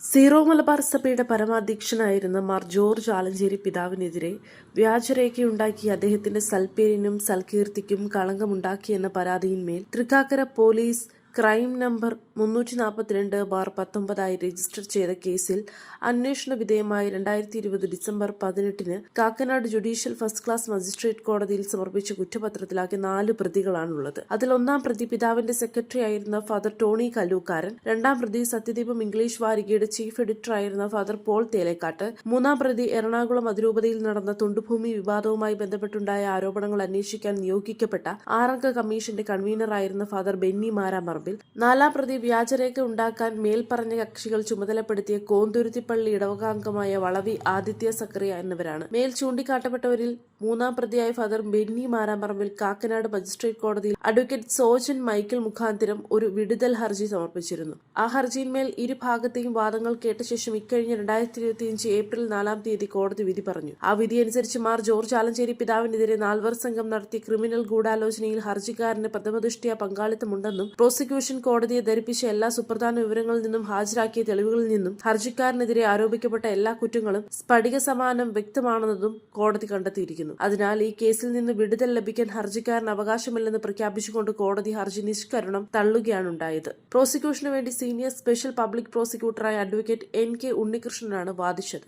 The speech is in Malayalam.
സീറോ മലബാർ സഭയുടെ പരമാധ്യക്ഷനായിരുന്ന മാർ ജോർജ് ആലഞ്ചേരി പിതാവിനെതിരെ വ്യാജരേഖയുണ്ടാക്കി അദ്ദേഹത്തിന്റെ സൽപ്പേരിനും സൽകീർത്തിക്കും കളങ്കമുണ്ടാക്കിയെന്ന പരാതിയിന്മേൽ തൃക്കാക്കര പോലീസ് ക്രൈം നമ്പർ മുന്നൂറ്റി നാൽപ്പത്തിരണ്ട് ബാർ പത്തൊമ്പതായി രജിസ്റ്റർ ചെയ്ത കേസിൽ അന്വേഷണ വിധേയമായി രണ്ടായിരത്തി ഇരുപത് ഡിസംബർ പതിനെട്ടിന് Kakkanad judicial first class magistrate കോടതിയിൽ സമർപ്പിച്ച കുറ്റപത്രത്തിലാക്കി നാല് പ്രതികളാണുള്ളത്. അതിൽ ഒന്നാം പ്രതി പിതാവിന്റെ സെക്രട്ടറി ആയിരുന്ന ഫാദർ ടോണി കല്ലൂക്കാരൻ രണ്ടാം പ്രതി സത്യദീപം ഇംഗ്ലീഷ് വാരികയുടെ ചീഫ് എഡിറ്റർ ആയിരുന്ന ഫാദർ പോൾ തേലേക്കാട്ട് മൂന്നാം പ്രതി എറണാകുളം അതിരൂപതയിൽ നടന്ന തുണ്ടുഭൂമി വിവാദവുമായി ബന്ധപ്പെട്ടുണ്ടായ ആരോപണങ്ങൾ അന്വേഷിക്കാൻ നിയോഗിക്കപ്പെട്ട ആറംഗ കമ്മീഷന്റെ കൺവീനറായിരുന്ന ഫാദർ ബെന്നി മാരാമറമ്പിൽ നാലാം പ്രതി വ്യാജരേഖ ഉണ്ടാക്കാൻ മേൽപ്പറഞ്ഞ കക്ഷികൾ ചുമതലപ്പെടുത്തിയ കോന്തുരുത്തിപ്പള്ളി ഇടവകാംഗമായ വളവി ആദിത്യ സക്രിയ എന്നിവരാണ്. മേൽ ചൂണ്ടിക്കാട്ടപ്പെട്ടവരിൽ മൂന്നാം പ്രതിയായ father Benny Maramparambil Kakkanad magistrate കോടതിയിൽ അഡ്വക്കേറ്റ് സോജൻ മൈക്കിൾ മുഖാന്തിരം ഒരു വിടുതൽ ഹർജി സമർപ്പിച്ചിരുന്നു. ആ ഹർജിയിന്മേൽ ഇരുഭാഗത്തെയും വാദങ്ങൾ കേട്ട ശേഷം ഇക്കഴിഞ്ഞ രണ്ടായിരത്തി ഇരുപത്തിയഞ്ച് ഏപ്രിൽ നാലാം തീയതി കോടതി വിധി പറഞ്ഞു. ആ വിധി അനുസരിച്ച് മാർ ജോർജ് ആലഞ്ചേരി പിതാവിനെതിരെ നാൽവർ സംഘം നടത്തിയ ക്രിമിനൽ ഗൂഢാലോചനയിൽ ഹർജിക്കാരന് പ്രഥമദൃഷ്ടിയ പങ്കാളിത്തമുണ്ടെന്നും പ്രോസിക്യൂഷൻ കോടതിയെ ധരിപ്പിച്ച എല്ലാ സുപ്രധാന വിവരങ്ങളിൽ നിന്നും ഹാജരാക്കിയ തെളിവുകളിൽ നിന്നും ഹർജിക്കാരനെതിരെ ആരോപിക്കപ്പെട്ട എല്ലാ കുറ്റങ്ങളും സ്ഫടിക സമാനം വ്യക്തമാണെന്നതും കോടതി കണ്ടെത്തിയിരിക്കുന്നു. അതിനാൽ ഈ കേസിൽ നിന്ന് വിടുതൽ ലഭിക്കാൻ ഹർജിക്കാരൻ അവകാശമില്ലെന്ന് പ്രഖ്യാപിച്ചുകൊണ്ട് കോടതി ഹർജി നിഷ്കരണം തള്ളുകയാണ് ഉണ്ടായത് പ്രോസിക്യൂഷന് വേണ്ടി സീനിയർ സ്പെഷ്യൽ പബ്ലിക് പ്രോസിക്യൂട്ടറായ അഡ്വക്കേറ്റ് എൻ കെ ഉണ്ണികൃഷ്ണനാണ് വാദിച്ചത്.